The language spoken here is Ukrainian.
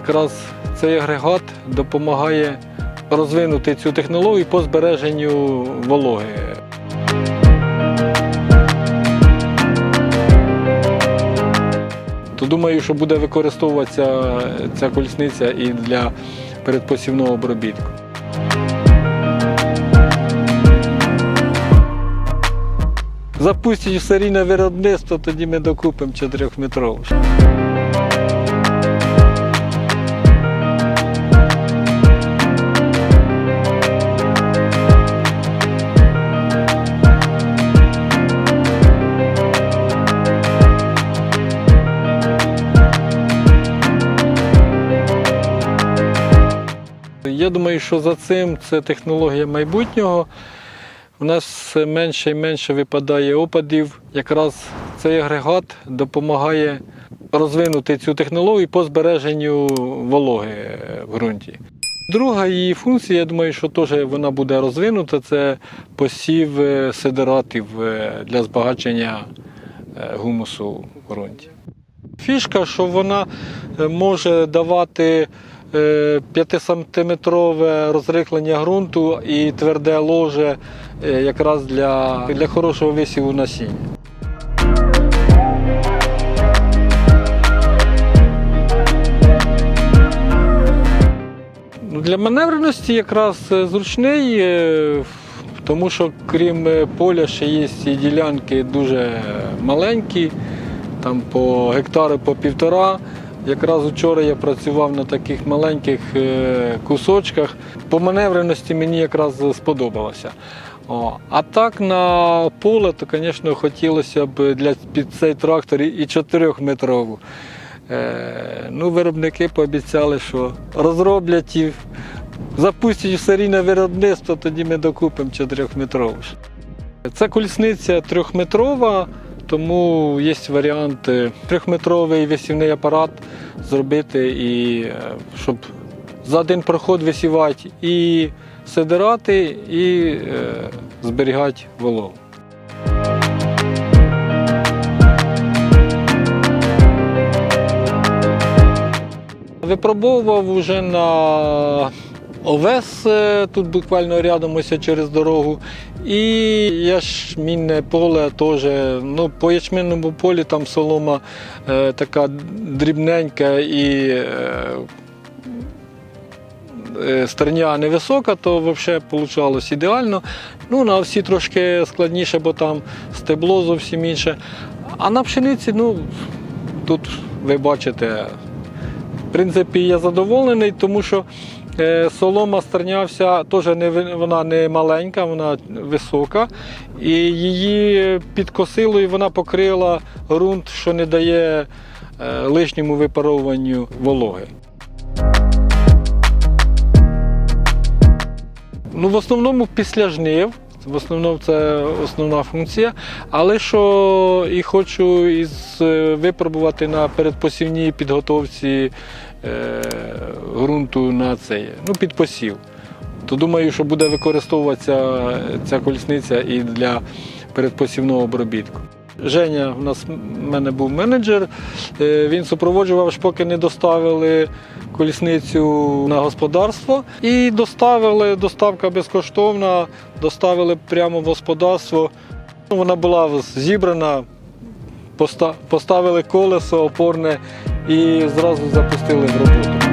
якраз цей агрегат допомагає розвинути цю технологію по збереженню вологи. То думаю, що буде використовуватися ця колісниця і для передпосівного обробітку. Запустять серійне виробництво, тоді ми докупимо 4-метрову. Я думаю, що за цим це технологія майбутнього. У нас все менше і менше випадає опадів. Якраз цей агрегат допомагає розвинути цю технологію по збереженню вологи в ґрунті. Друга її функція, я думаю, що теж вона буде розвинута, це посів е, сидератів е, для збагачення е, гумусу в ґрунті. Фішка, що вона може давати 5-сантиметрове розрихлення ґрунту і тверде ложе е, якраз для, для хорошого висіву насіння. Для маневреності якраз е, зручний, е, тому що крім е, поля ще є і ділянки дуже маленькі, там по гектари по півтора. Якраз вчора я працював на таких маленьких е, кусочках. По маневреності мені якраз сподобалося. О, а так на поле, то, звісно, хотілося б для під цей трактор і 4-метрову. Е, ну, виробники пообіцяли, що розроблять і запустять в серійне виробництво, тоді ми докупимо 4-метрову. Це колісниця трьохметрова, тому є варіант е, трьохметровий висівний апарат зробити, і, е, щоб за один проход висівати і сидирати, і е, зберігати вологу. Випробовував уже на овес, е, тут буквально рядом ось через дорогу. І ячмінне поле теж. Ну, по ячмінному полі там солома е, така дрібненька і е, е, стерня невисока, то взагалі вийшло ідеально. Ну, на овсі трошки складніше, бо там стебло зовсім інше. А на пшениці, ну, тут ви бачите, в принципі, я задоволений, тому що солома стернявся, теж не, вона не маленька, вона висока. І її підкосило і вона покрила ґрунт, що не дає е, лишньому випаровуванню вологи. Ну, в основному після жнив. В основному це основна функція. Але що і хочу із, е, випробувати на передпосівній підготовці е, ґрунту на цей, ну, під. То думаю, що буде використовуватися ця колісниця і для передпосівного обробітку. Женя у нас в мене був менеджер. е, Він супроводжував, аж поки не доставили колісницю на господарство. І доставили, доставка безкоштовна, доставили прямо в господарство. Вона була зібрана, поставили колесо опорне і зразу запустили в роботу.